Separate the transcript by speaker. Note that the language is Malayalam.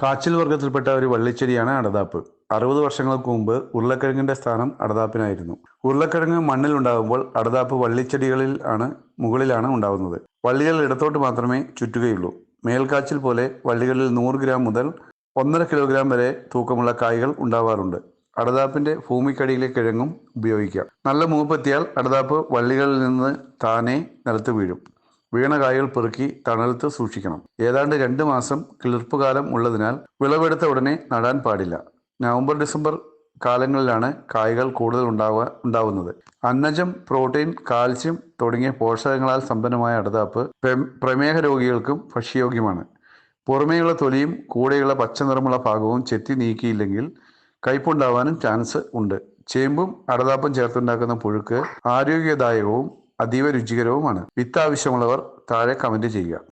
Speaker 1: കാച്ചിൽ വർഗത്തിൽപ്പെട്ട ഒരു വള്ളിച്ചെടിയാണ് അടതാപ്പ്. അറുപത് വർഷങ്ങൾക്ക് മുമ്പ് ഉരുളക്കിഴങ്ങിന്റെ സ്ഥാനം അടതാപ്പിനായിരുന്നു. ഉരുളക്കിഴങ്ങ് മണ്ണിൽ ഉണ്ടാകുമ്പോൾ അടതാപ്പ് വള്ളിച്ചെടികളിൽ ആണ് മുകളിലാണ് ഉണ്ടാകുന്നത്. വള്ളികൾ ഇടത്തോട്ട് മാത്രമേ ചുറ്റുകയുള്ളൂ. മേൽക്കാച്ചിൽ പോലെ വള്ളികളിൽ നൂറ് ഗ്രാം മുതൽ ഒന്നര കിലോഗ്രാം വരെ തൂക്കമുള്ള കായ്കൾ ഉണ്ടാവാറുണ്ട്. അടതാപ്പിന്റെ ഭൂമിക്കടിയിലെ കിഴങ്ങും ഉപയോഗിക്കാം. നല്ല മൂപ്പെത്തിയാൽ അടതാപ്പ് വള്ളികളിൽ നിന്ന് താനെ നിലത്ത് വീഴും. വീണ കായകൾ പെറുക്കി തണലത്ത് സൂക്ഷിക്കണം. ഏതാണ്ട് രണ്ട് മാസം കിളിർപ്പ് കാലം ഉള്ളതിനാൽ വിളവെടുത്ത ഉടനെ നടാൻ പാടില്ല. നവംബർ ഡിസംബർ കാലങ്ങളിലാണ് കായകൾ കൂടുതൽ ഉണ്ടാവുക ഉണ്ടാവുന്നത്. അന്നജം പ്രോട്ടീൻ കാൽസ്യം തുടങ്ങിയ പോഷകങ്ങളാൽ സമ്പന്നമായ അടതാപ്പ് പ്രമേ- പ്രമേഹ രോഗികൾക്കും ഭക്ഷ്യയോഗ്യമാണ്. പുറമേയുള്ള തൊലിയും കൂടെയുള്ള പച്ച നിറമുള്ള ഭാഗവും ചെത്തി നീക്കിയില്ലെങ്കിൽ കയ്പുണ്ടാവാനും ചാൻസ് ഉണ്ട്. ചേമ്പും അടതാപ്പും ചേർത്തുണ്ടാക്കുന്ന പുഴുക്ക് ആരോഗ്യദായകവും അതീവ രുചികരവുമാണ്. വിത്ത് ആവശ്യമുള്ളവർ താഴെ കമന്റ് ചെയ്യുക.